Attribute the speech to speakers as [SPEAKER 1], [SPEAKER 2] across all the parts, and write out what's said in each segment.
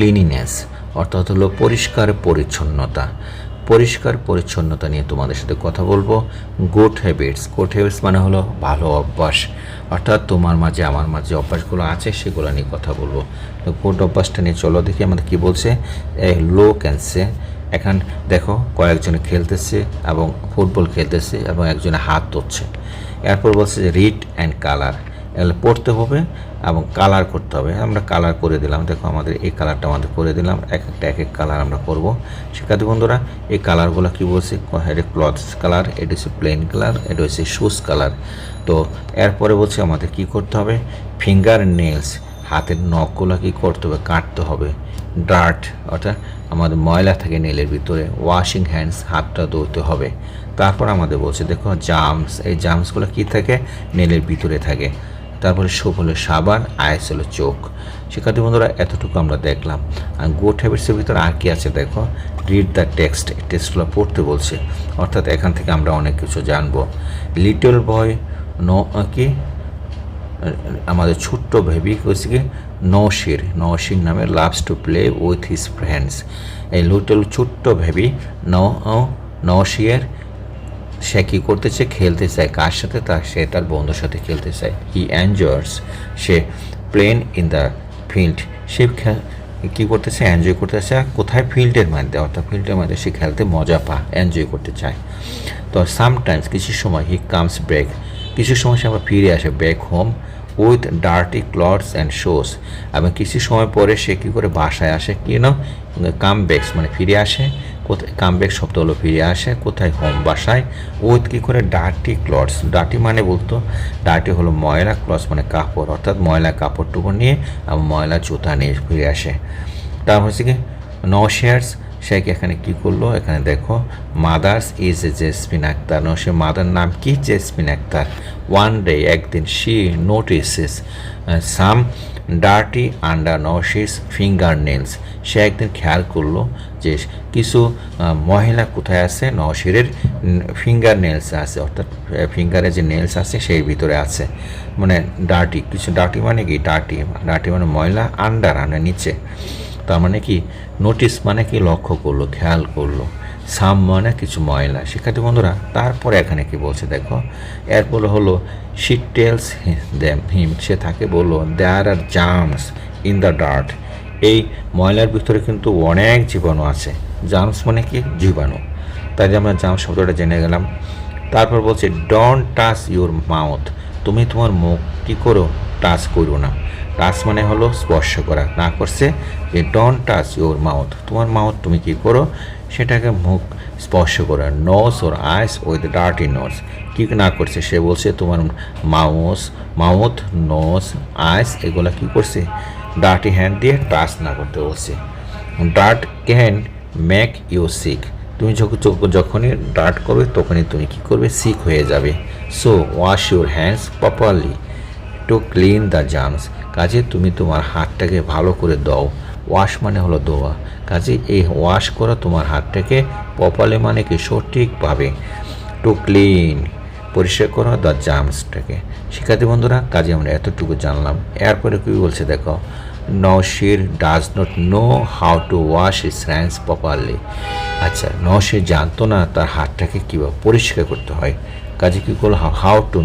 [SPEAKER 1] Cleanliness অর্থাৎ হলো পরিষ্কার পরিচ্ছন্নতা। পরিষ্কার পরিচ্ছন্নতা নিয়ে তোমাদের সাথে কথা বলব। গুড হ্যাবিটস গুড হ্যাবিটস মানে হলো ভালো অভ্যাস। অর্থাৎ তোমার মাঝে, আমার মাঝে অভ্যাসগুলো আছে, সেগুলো নিয়ে কথা বলব। তো গুড অভ্যাসটা নিয়ে চলো দেখি আমাদের কি বলছে। লো ক্যান্সে এখন দেখো, কয়েকজনে খেলতেছে এবং ফুটবল খেলতেছে এবং একজনে হাত ধরছে। এরপর বলছে রিড অ্যান্ড কালার পড়তে হবে এবং কালার করতে হবে। আমরা কালার করে দিলাম। দেখো আমাদের এই কালারটা আমাদের করে দিলাম। এক একটা, এক এক কালার আমরা করব। শিক্ষার্থী বন্ধুরা, এই কালারগুলো কী বলছে? এটা ক্লথস কালার এটা হচ্ছে প্লেন কালার এটা হচ্ছে শুজ কালার তো এরপরে বলছে আমাদের কি করতে হবে? ফিঙ্গার নেলস হাতের নখগুলো কী করতে হবে? কাটতে হবে। ডার্ট অর্থাৎ আমাদের ময়লা থাকে নেলের ভিতরে ওয়াশিং হ্যান্ডস হাতটা ধুতে হবে। তারপর আমাদের বলছে, দেখো জামস এই জামসগুলো কী থাকে? নেলের ভিতরে থাকে। তারপরে সোপ হলো সাবান আইস হলো চোখ। শিক্ষার্থী বন্ধুরা, এতটুকু আমরা দেখলাম। আর গুড হ্যাবিটসের ভিতরে আর কি আছে দেখো? রিড দ্য টেক্সট টেক্সটগুলো পড়তে বলছে। অর্থাৎ এখান থেকে আমরা অনেক কিছু জানব। লিটল বয় ন কি? আমাদের ছোট্ট বেবি হচ্ছে কি? নশির নশির নামে loves to play with his friends এই লিটল ছোট্ট ন নশিয়ের সে কী করতে চায় খেলতে চায়, কার সাথে? তার সে তার বন্ধুর সাথে খেলতে চায়। হি এনজয়স সে প্লেন ইন দ্য ফিল্ড সে কী করতে চায় এনজয় করতে চায় কোথায়? ফিল্ডের মধ্যে, অর্থাৎ ফিল্ডের মধ্যে সে খেলতে মজা পা এনজয় করতে চায়। তো সামটাইমস কিছু সময় হি কামস ব্রেক কিছু সময় সে আবার ফিরে আসে back home with dirty clothes and shoes এবং কিছু সময় পরে সে কী করে বাসায় আসে কি না কাম ব্যাকস মানে ফিরে আসে। কোথায় কামব্যাক শব্দ হলো ফিরে আসে, কোথায় হোম বাসায় উইথ কী করে ডার্টি ক্লথস ডার্টি মানে বলতো ডার্টি হলো ময়লা ক্লথস মানে কাপড়। অর্থাৎ ময়লা কাপড় টুপড় নিয়ে এবং ময়লা জুতা নিয়ে ফিরে আসে। তার হচ্ছে কি নো শেয়ার্স কি এখানে কি করল? এখানে দেখো, mother's is a Jesmin Akter. No say mother নাম কি? জেসমিন আক্তার। ওয়ান ডে একদিন she notices some dirty under Nasir's fingernails সে একদিন খেয়াল করল যে কিছু মহিলা কোথায় আছে? নশিরের ফিঙ্গার নেলস আছে। অর্থাৎ ফিঙ্গারে যে নেলস আছে, সেই ভিতরে আছে। মানে ডার্টি, কিছু ডার্টি মানে কি? ডার্টি ডার্টি মানে ময়লা আন্ডার আন্ডার নিচে। তার মানে কি? নোটিস মানে কি? লক্ষ্য করল, খেয়াল করল। সাম মানে কিছু ময়লা। শিক্ষার্থী বন্ধুরা, তারপরে এখানে কি বলছে দেখো? এরপর হলো শি টেলস দেম হিম সে তাকে বলল there are germs in the dirt এই ময়লার ভিতরে কিন্তু অনেক জীবাণু আছে। জার্মস মানে কি? জীবাণু। তাই আমরা জার্মস শব্দটা জেনে গেলাম। তারপর বলছে ডোন্ট টাচ ইউর মাউথ তুমি তোমার মুখ কী করো? টাচ করো না। টাচ মানে হলো স্পর্শ করা। না করছে যে ডোন্ট টাচ ইউর মাউথ তোমার মাউথ তুমি কি করো? সেটাকে মুখ স্পর্শ করো নোস ওর আইস উইথ ডার্টি নোস কি না করছে? সে বলছে, তোমার মাউস, মাউথ নোস আইস এগুলো কি করছে? ডার্টি হ্যান্ড দিয়ে টাচ না করতে বলছে। Dirt can make you sick তুমি যখন, যখন- যখনই ডার্ট করবে, তখনই তুমি কি করবে? সিক হয়ে যাবে। So wash your hands properly to clean the germs কাজে তুমি তোমার হাতটাকে ভালো করে দাও ওয়াশ মানে হলো ধোয়া। কাজে এই ওয়াশ করা তোমার হাতটাকে প্রপারলি মানে কি সঠিকভাবে টু ক্লিন পরিষ্কার করা দ্য জার্মসটাকে শিক্ষার্থী বন্ধুরা, কাজে আমরা এতটুকু জানলাম। এরপরে কী বলছে দেখো Nasir does not know how to wash his hands properly আচ্ছা নশির জানতো না তার হাতটাকে কীভাবে পরিষ্কার করতে হয়। কাজে কী করল? How to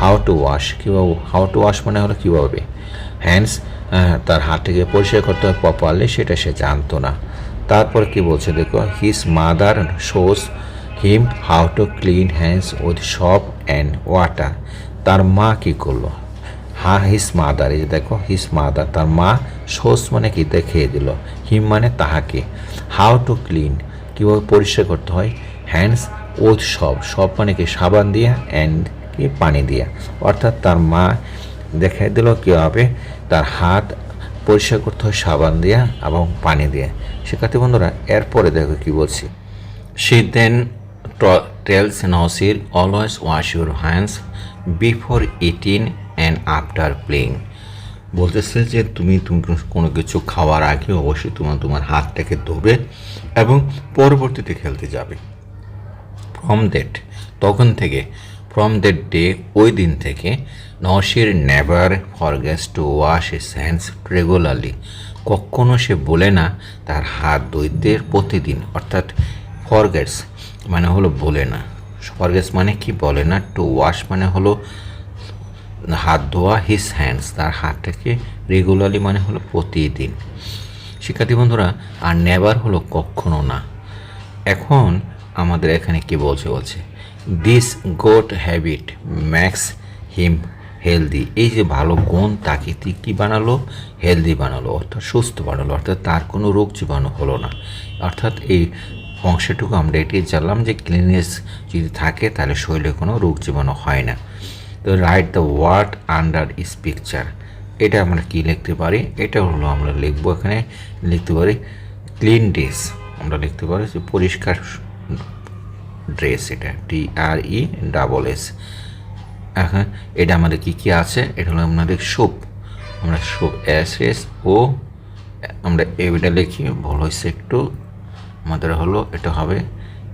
[SPEAKER 1] how to wash কীভাবে হাউ টু ওয়াশ মানে হলো কীভাবে? হ্যান্ডস তার হাতটাকে পরিষ্কার করতে হয় প্রপারলি সেটা সে জানতো না। তারপর কি বলছে দেখো his mother shows him how to clean hands with soap and water তার মা কী করল? হা হিস মাদার এই যে দেখো হিস মাদার তার মা শোস মানে কি? দেখিয়ে দিল। হিম মানে তাহাকে। হাউ টু ক্লিন কীভাবে পরিষ্কার করতে হয়? হ্যান্ডস উইথ সব সব মানে কি? সাবান দিয়া অ্যান্ড কি? পানি দিয়া। অর্থাৎ তার মা দেখাই দিল কীভাবে তার হাত পরিষ্কার করতে হয় সাবান দিয়া এবং পানি দিয়ে। শিক্ষার্থী বন্ধুরা, এরপরে দেখো কি বলছি। She then tells Nasir always wash your hands before eating and after playing. বলতেছে যে, তুমি তুমি কোনো কিছু খাওয়ার আগে অবশ্যই তোমার তোমার হাতটাকে ধোবে এবং পরবর্তীতে খেলতে যাবে। ফ্রম দ্যাট তখন থেকে ফ্রম দ্যাট ডে ওই দিন থেকে Nasir never forgets to wash his hands regularly. কখনো সে বলে না তার হাত ধুইতে প্রতিদিন, অর্থাৎ ফরগেটস মানে হলো বলে না। ফরগেটস মানে কি বলে না? টু ওয়াশ মানে হলো হাত ধোয়া হিস হ্যান্ডস, তার হাতটাকে রেগুলারলি মানে হলো প্রতিদিন। শিক্ষার্থী বন্ধুরা, আর নেভার হলো কখনো না। এখন আমাদের এখানে কি বলছে বলছে? This good habit makes him healthy এই যে ভালো গুণ তাকে কী বানালো? হেলদি বানালো, অর্থাৎ সুস্থ বানালো, অর্থাৎ তার কোনো রোগ জীবাণু হলো না। অর্থাৎ এই অংশটুকু আমরা এটি জানলাম যে ক্লিনেস যদি থাকে তাহলে শরীরে কোনো রোগ জীবাণু হয় না। তো write the word under each picture এটা আমরা কি লিখতে পারি? এটা হলো আমরা লিখব এখানে, লিখতে পারি ক্লিন ড্রেস আমরা লিখতে পারি যে পরিষ্কার ড্রেস এটা, টি আর ই ডাবল এস। এখন এটা আমাদের কি কি আছে? এটা হলো আমাদের সোপ। আমরা সোপ, এস এস, ও, আমরা এটা লিখি, ভুল হয়েছে একটু। আমাদের হলো, এটা হবে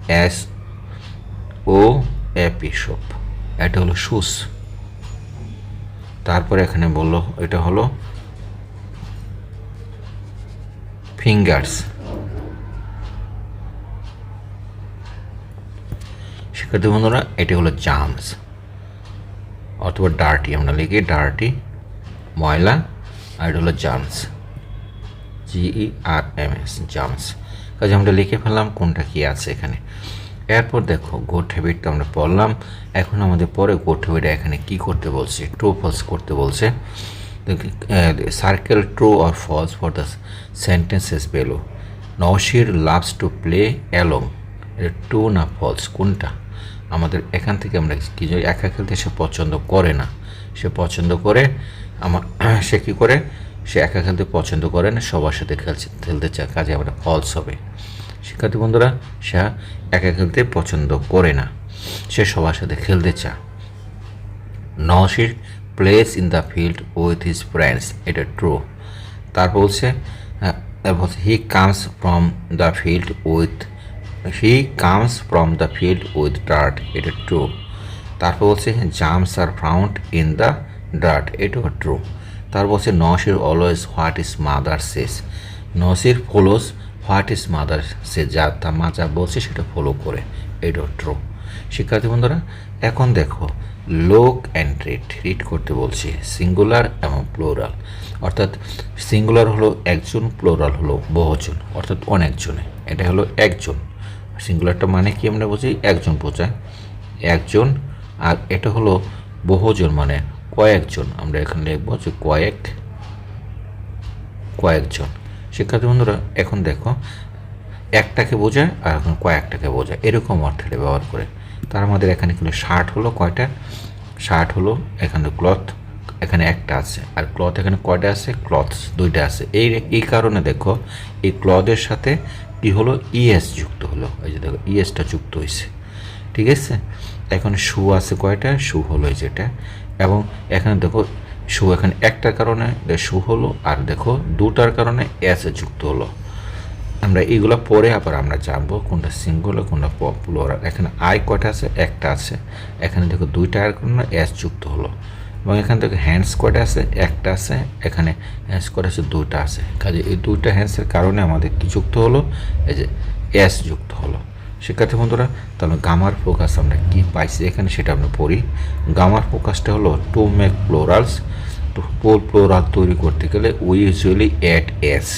[SPEAKER 1] এস, ও, এপি সোপ। এটা হলো শুস তারপরে এখানে বলল, এটা হলো ফিঙ্গার্স। শিক্ষার্থী বন্ধুরা এটি হলো জামস। অথবা ডার্টি, আমরা লিখি ডার্টি, ময়লা, আর এটা হলো germs. G E R M S germs. কাজে আমরা লিখে ফেললাম কোনটা কি আছে এখানে। এরপর দেখো, গোট হ্যাবিট তো আমরা পড়লাম। এখন আমাদের পরে গোট হ্যাবিট এখানে কি করতে বলছে? ট্রু ফলস করতে বলছে। Circle true or false for the sentences below Nasir loves to play along এটা ট্রু না ফলস কোনটা? আমাদের এখান থেকে আমরা কি একা খেলতে সে পছন্দ করে না। সে পছন্দ করে, আমার সে কী করে? সে একা খেলতে পছন্দ করে না, সবার সাথে খেলছে, খেলতে চায় কাজে আমরা ফলস হবে। শিক্ষার্থী বন্ধুরা, সে একা খেলতে পছন্দ করে না, সে সবার সাথে খেলতে চায় Nasir plays in the field with his friends এটা ট্রু তারপর বলছে he comes from the field with he comes from the field with dirt এটা ট্রু তারপর বলছে germs are found in the dirt এটাও ট্রু তারপর বলছে Nasir always what his mother says Nasir follows what his mother says যা তার মা যা বলছে সেটা ফলো করে। এটাও ট্রু শিক্ষার্থী বন্ধুরা, এখন দেখো লোক অ্যান্ড রিড রিড করতে বলছি সিঙ্গুলার এবং প্লোরাল অর্থাৎ সিঙ্গুলার হলো একজন প্লোরাল হলো বহুজন। অর্থাৎ অনেকজনে। এটা হলো একজন। সিঙ্গুলারটা মানে কি আমরা বুঝি? একজন বোঝায়। একজন, আর এটা হলো বহুজন মানে কয়েকজন। আমরা এখানে লিখব যে কয়েক, কয়েকজন। শিক্ষার্থী বন্ধুরা, এখন দেখো, একটাকে বোঝায় আর এখন কয়েকটাকে বোঝায়। এরকম অর্থে ব্যবহার করে। তার আমাদের এখানে কিন্তু শার্ট হলো কয়টা? শার্ট হলো এখানে ক্লথ এখানে একটা আছে, আর ক্লথ এখানে কয়টা আছে? ক্লথ দুইটা আছে। এই এই কারণে দেখো, এই ক্লথের সাথে কি হলো? ইএস যুক্ত হলো। এই যে দেখো ইএসটা যুক্ত হয়েছে ঠিক আছে? এখন শু আছে কয়টা? শু হলো এই যেটা। এবং এখানে দেখো শু এখানে একটার কারণে শু হলো, আর দেখো, দুটার কারণে এস যুক্ত হলো। আমরা এইগুলো পরে আবার আমরা জানব, কোনটা সিঙ্গুলার কোনটা প্লুরাল এখানে আয় কয়টা আছে? একটা আছে। এখানে দেখো, দুইটার কারণে এস যুক্ত হলো। এবং এখান থেকে হ্যান্ডস কয়টা আছে, একটা আছে, এখানে হ্যান্ডস কয়টা আছে, দুইটা আছে। কাজে এই দুইটা হ্যান্ডসের কারণে আমাদের কি যুক্ত হলো? এই যে এস যুক্ত হলো। শিক্ষার্থী বন্ধুরা, তাহলে গামার ফোকাস আমরা কি পাইছি? এখানে সেটা আমরা পড়ি। গামার ফোকাসটা হলো টু মেক প্লোরালস পোল প্লোরাল তৈরি করতে গেলে উই ইউজুয়ালি অ্যাড এস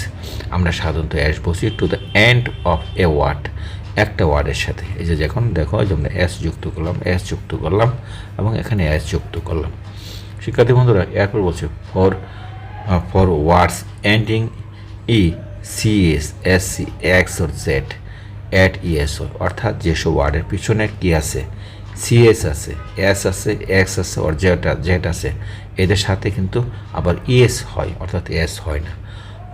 [SPEAKER 1] আমরা সাধারণত অ্যাস বসি to the end of a word একটা ওয়ার্ডের সাথে। এই যে যখন দেখো যে আমরা এস যুক্ত করলাম এস যুক্ত করলাম এবং এখানে এস যুক্ত করলাম। শিক্ষার্থী বন্ধুরা এরপর বলছে for for words ending E C S S C X or Z add E S অর্থাৎ যেসব ওয়ার্ডের পিছনে কি আছে সিএস আছে এস আছে এক্স আছে ওর জেড জেড আছে, এদের সাথে কিন্তু আবার ইএস হয়, অর্থাৎ এস হয় না।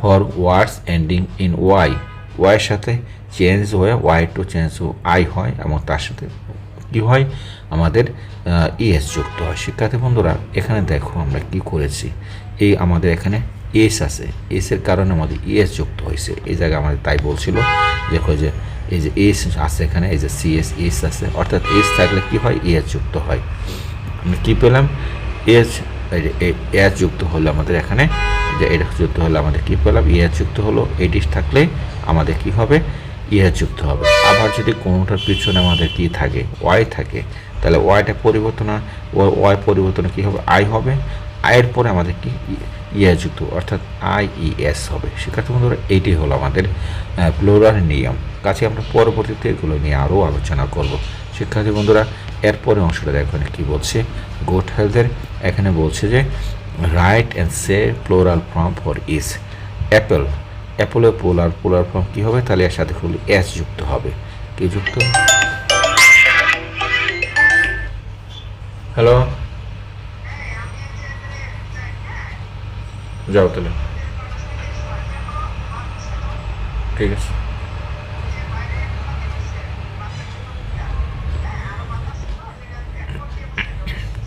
[SPEAKER 1] For words ending in Y ওয়াইয়ের সাথে চেঞ্জ হয়ে ওয়াই টু চেঞ্জ আই হয়, এবং তার সাথে কী হয় আমাদের ইএস যুক্ত হয় শিক্ষার্থী বন্ধুরা এখানে দেখো আমরা কি করেছি এই আমাদের এখানে এস আছে এসের কারণে আমাদের ইএস যুক্ত হয়েছে এই জায়গায় আমাদের তাই বলছিল দেখো যে এই যে এস আছে এখানে এই যে সিএস এস আছে অর্থাৎ এস থাকলে কি হয় এস যুক্ত হয় আমি কী পেলাম এস এস যুক্ত হলে আমাদের এখানে যে এটা যুক্ত হলে আমাদের কী পেলাম ইএস যুক্ত হলো এডিস থাকলে আমাদের কি হবে ইএস যুক্ত হবে। আবার যদি কোনোটার পিছনে আমাদের কি থাকে ওয়াই থাকে, তাহলে ওয়াইটা পরিবর্তন ওয়াই পরিবর্তন কী হবে? আই হবে। আয়ের পরে আমাদের কি? ইয়া যুক্ত। অর্থাৎ আই ই এস হবে। শিক্ষার্থী বন্ধুরা, এইটি হলো আমাদের প্লোরাল নিয়ম। কাছে আমরা পরবর্তীতে এগুলো নিয়ে আরও আলোচনা করব। শিক্ষার্থী বন্ধুরা এরপরে অংশটা দেখো কী বলছে। গুড হেলথের এখানে বলছে যে write and say plural form for each apple অ্যাপেলের পোলার পোলার ফর্ম কী হবে? তাহলে এর সাথে খুলে এস যুক্ত হবে। কি যুক্ত? হ্যালো যাও তাহলে। ঠিক আছে।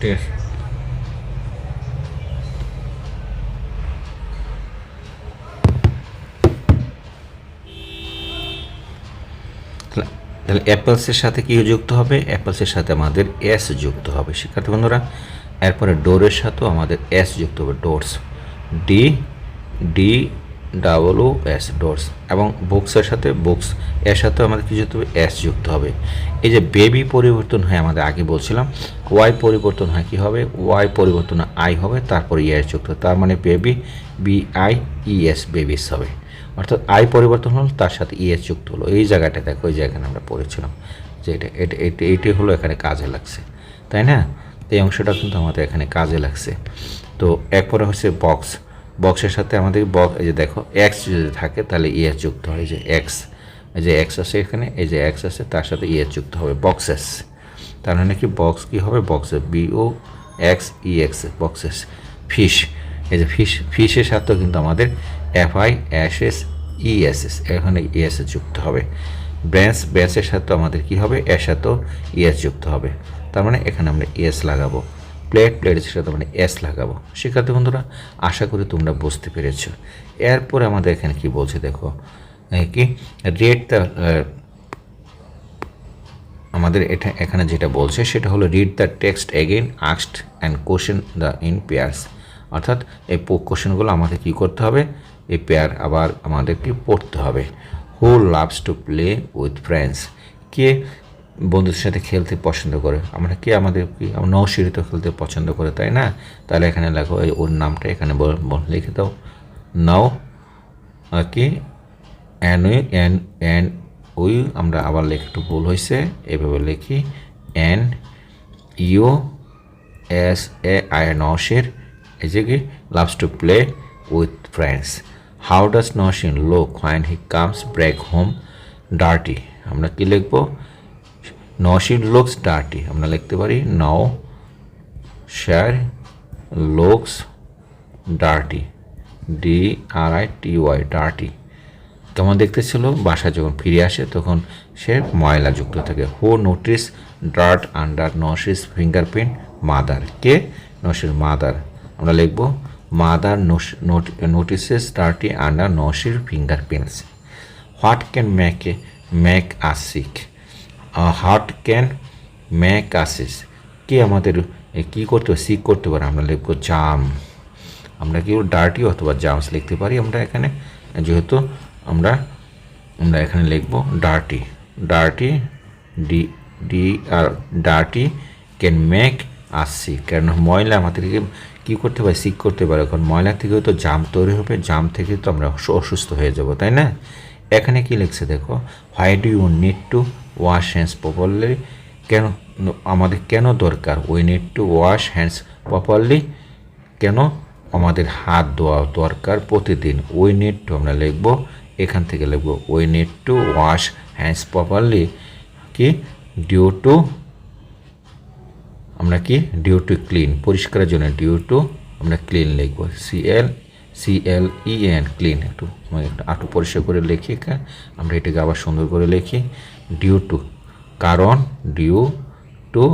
[SPEAKER 1] ঠিক আছে। তাহলে- অ্যাপেলসের সাথে কি যুক্ত হবে? অ্যাপেলসের সাথে আমাদের এস যুক্ত হবে। শিক্ষার্থী বন্ধুরা, এরপরে ডোরের সাথেও আমাদের এস যুক্ত হবে, doors. D D double O S doors. এবং বুকসের সাথে বুকস, এর সাথেও আমাদের কি যুক্ত হবে? এস যুক্ত হবে। এই যে বেবি পরিবর্তন হয় আমাদের আগে বলছিলাম ওয়াই পরিবর্তন হয় কি হবে? ওয়াই পরিবর্তন আই হবে, তারপরে ইএস যুক্ত হবে। তার মানে baby B I E S babies হবে। অর্থাৎ আই পরিবর্তন হলো, তার সাথে ইএস যুক্ত হলো। এই জায়গাটা দেখো, এই জায়গায় আমরা পড়েছিলাম যে এটা এটা এটা হলো এখানে কাজে লাগছে। তাই না? তো এই অংশটা কিন্তু আমাদের এখানে কাজে লাগছে। তো এরপরে হচ্ছে বক্স বক্সের সাথে আমাদের বক্স এই যে দেখো এক্স যদি থাকে তাহলে ইএস যুক্ত হয় যে এক্স এই যে এক্স আছে এখানে, এই যে এক্স আছে, তার সাথে ইএস যুক্ত হবে বক্সেস তার মানে কি বক্স কি হবে? বক্সে B O X E X boxes fish এই যে ফিশ ফিশের সাথেও কিন্তু আমাদের F I S S E S S এখানে ইএস যুক্ত হবে। ব্রেঞ্চ ব্রেঞ্চের সাথেও আমাদের কি হবে? এর সাথেও ইএস যুক্ত হবে। তার মানে এখানে আমরা ইএস লাগাবো। প্লেট প্লেটের সাথে মানে এস লাগাবো। শিক্ষার্থী বন্ধুরা, আশা করি তোমরা বুঝতে পেরেছ। এরপরে আমাদের এখানে কি বলছে দেখো? কি? রেট আমাদের এটা এখানে যেটা বলছে, সেটা হলো read the text again আক্সড and question the in pairs অর্থাৎ এই কোশ্চেনগুলো আমাদের কি করতে হবে? এই পেয়ার আবার আমাদেরকে পড়তে হবে। Who loves to play with friends কে বন্ধুদের সাথে খেলতে পছন্দ করে? আমরা কে আমাদের কি নৌশিরিত খেলতে পছন্দ করে, তাই না? তাহলে এখানে লেখো ওর নামটা এখানে লিখে দাও। নাও কি? N U N N U আমরা আবার লেখা, একটু ভুল হয়েছে এভাবে লিখি। N U S A I নশের এই যে কি? Loves to play with friends how does Nasir look when he comes back home dirty আমরা কি লিখব? নশিন লুকস ডার্টি আমরা লিখতে পারি now share looks dirty D R I T Y dirty কেমন দেখতে ছিল বাসায় যখন ফিরে আসে, তখন সে ময়লা যুক্ত থাকে। Who notice dirt under Nasir's fingerprint mother K? Nasir mother আমরা লিখব mother notices dirty under Nasir fingerprints. What can make a make us sick hurt can make us sick? কে আমাদের কি করতে পারে সিক করতে পারে? আমরা লিখব জাম। আমরা কি ডার্টি অথবা জামস লিখতে পারি? আমরা এখানে, যেহেতু আমরা আমরা এখানে লিখব dirty dirty D D R dirty can make us কেন ময়লা আমাদেরকে কী করতে পারে সিক করতে পারে। কারণ ময়লা থেকেও তো জাম তৈরি হবে, জাম থেকে তো আমরা অসুস্থ হয়ে যাব, তাই না? এখানে কি লিখছে দেখো why do you need to wash hands properly কেন আমাদের কেন দরকার? We need to wash hands properly কেন আমাদের হাত ধোয়া দরকার প্রতিদিন? উই নিড টু আমরা লিখব, এখান থেকে লিখব we need to wash hands properly কি? ডিউ টু আমরা কি? ডিউ টু ক্লিন পরিষ্কারের জন্য ডিউ টু আমরা ক্লিন লিখব। C L C L E N clean একটু একটু আটু পরিষ্কার করে লিখি আমরা এটাকে আবার সুন্দর করে লিখি। ডিউ টু কারণ ডিউ টু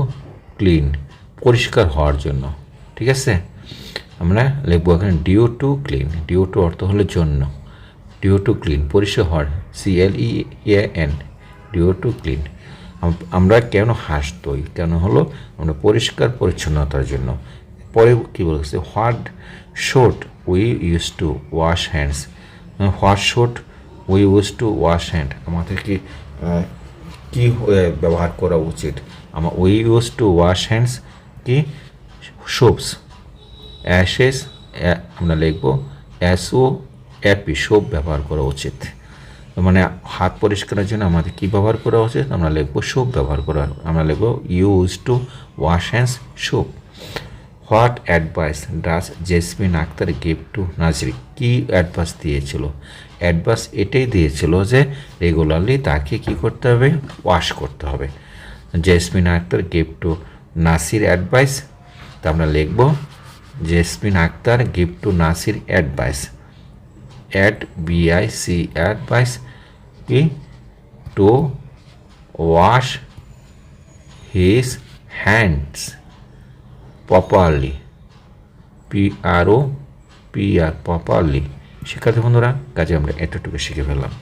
[SPEAKER 1] ক্লিন পরিষ্কার হওয়ার জন্য। ঠিক আছে? আমরা লিখব এখানে due to clean due to অর্থ হলো জন্য। ডিউ টু ক্লিন পরিষ্কার হওয়ার। C L E A N due to clean আমরা কেন হাসতই? কেন হলো? আমরা পরিষ্কার পরিচ্ছন্নতার জন্য। পরে কী বলেছে? What should we use to wash hands what should we use to wash hand আমাদের কি আহ, কি ব্যবহার করা উচিত? আমার we use to wash hands কি? সোপস অ্যাশেস আমরা লিখব অ্যাসও অ্যাপি সোপ ব্যবহার করা উচিত। মানে হাত পরিষ্কারের জন্য আমাদের কী ব্যবহার করা উচিত? আমরা লিখব সোপ ব্যবহার করা। আমরা লিখব use to wash hands soap what advice does Jesmin Akter give to Nasir key advice দিয়েছিল? অ্যাডভাইস এটাই দিয়েছিল যে রেগুলারলি তাকে কি করতে হবে? ওয়াশ করতে হবে। Jesmin Akter give to Nasir advice তা আমরা লিখব Jesmin Akter give to Nasir advice add BIC advice কি to wash his hands properly P R O P R properly শিক্ষার্থী বন্ধুরা, কাজে আমরা এতটুকু শিখে ফেললাম।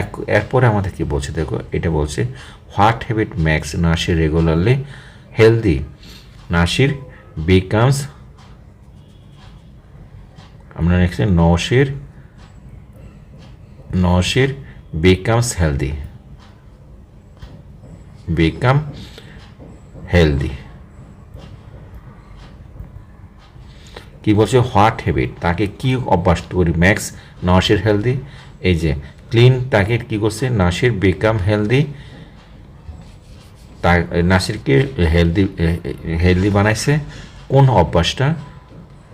[SPEAKER 1] এক, এরপরে আমাদের কি বলছে দেখো, এটা বলছে what habit makes Nasir regularly healthy Nasir becomes আমরা next Nasir Nasir becomes healthy become healthy কি বলছে? হোয়াট হ্যাবিট তাকে কি অভ্যাস করি ম্যাক্স নাসির হেলদি এই যে ক্লিন তাকে কি করছে? নাসির বিকাম হেলদি তা, নাসিরকে হেলদি হেলদি বানাইছে। কোন অভ্যাসটা?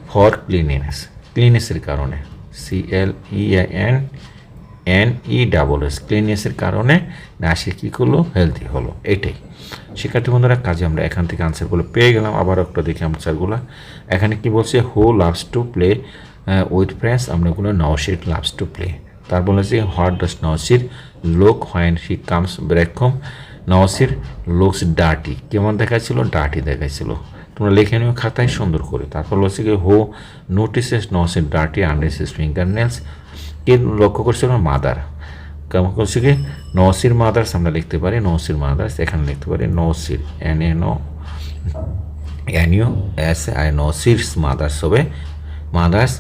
[SPEAKER 1] ফর ক্লিনিনেস ক্লিনেসের কারণে। C L E N N E double S ক্লিনেসের কারণে নাসির কী করল? হেলদি হলো, এটাই। শিক্ষার্থী বন্ধুরা, কাজে আমরা এখান থেকে আনসারগুলো পেয়ে গেলাম। আবার একটা দেখি আনসারগুলো এখানে কি বলছে who loves to play with friends আমরা এগুলো নওশির লাভস টু প্লে তার বলেছে what does Nasir look when he comes back home Nasir looks dirty কেমন দেখাচ্ছিল ডার্টি দেখাচ্ছিল তোমরা লিখে নিও খাতায়, সুন্দর করে। তারপর বলছে কি who notices Nasir dirty under fingernails কে লক্ষ্য করছিল মাদার কেমন করছে কি নওসির মাদার্স আমরা লিখতে পারি নওসির মাদার্স এখানে লিখতে পারি Nasir N N U S I Nasir's mother's হবে mother's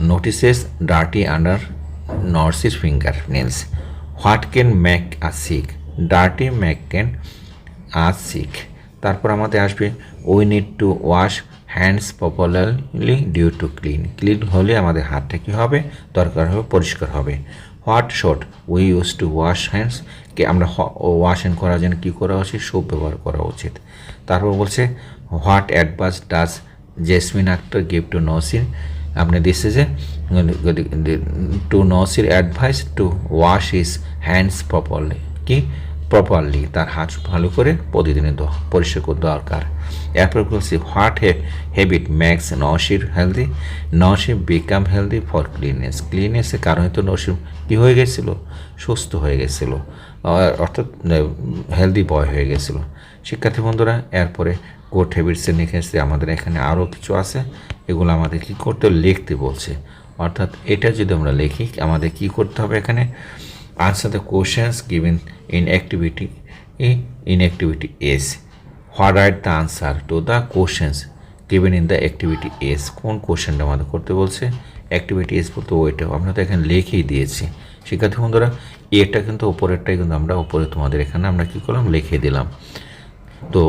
[SPEAKER 1] notices, dirty under nurse's fingernails. What can make us sick? Dirty make can us sick. তারপর আমাদের আসবে, we need to wash hands properly due to clean clean হলে আমাদের হাতটা কী হবে? দরকার হবে, পরিষ্কার হবে। What should we use to wash hands কে আমরা ওয়াশ হ্যান্ড করার জন্য কী করা উচিত? সোপ ব্যবহার করা উচিত। তারপর বলছে what advice does Jesmin Akter give to Nasir আপনি দিচ্ছে যে to Nasir advice to wash his hands properly কি? প্রপারলি তার হাত ভালো করে প্রতিদিনে পরিষ্কার করা দরকার এরপর বলছি what he habit makes Nasir healthy Nasir become healthy for cleanness ক্লিননেসের কারণে তো নসির কি হয়ে গেছিল? সুস্থ হয়ে গেছিল। অর্থাৎ হেলদি বয় হয়ে গেছিল। শিক্ষার্থী বন্ধুরা, এরপরে কোর্ট হ্যাবিটসে লিখেছে আমাদের এখানে আরও কিছু আছে। এগুলো আমাদের কী করতে লিখতে বলছে। অর্থাৎ এটা যদি আমরা লিখি, আমাদের কি করতে হবে এখানে? Answer the questions given in activity in activity S what are the answer to the questions given in the activity S কোন কোশ্চেনটা আমাদের করতে বলছে? অ্যাক্টিভিটি এস বলতে ওইটা আমরা তো এখানে লিখেই দিয়েছি। শিক্ষার্থী বন্ধুরা, এটা কিন্তু ওপরেরটাই কিন্তু আমরা ওপরে তোমাদের এখানে আমরা কী করলাম? লিখে দিলাম। তো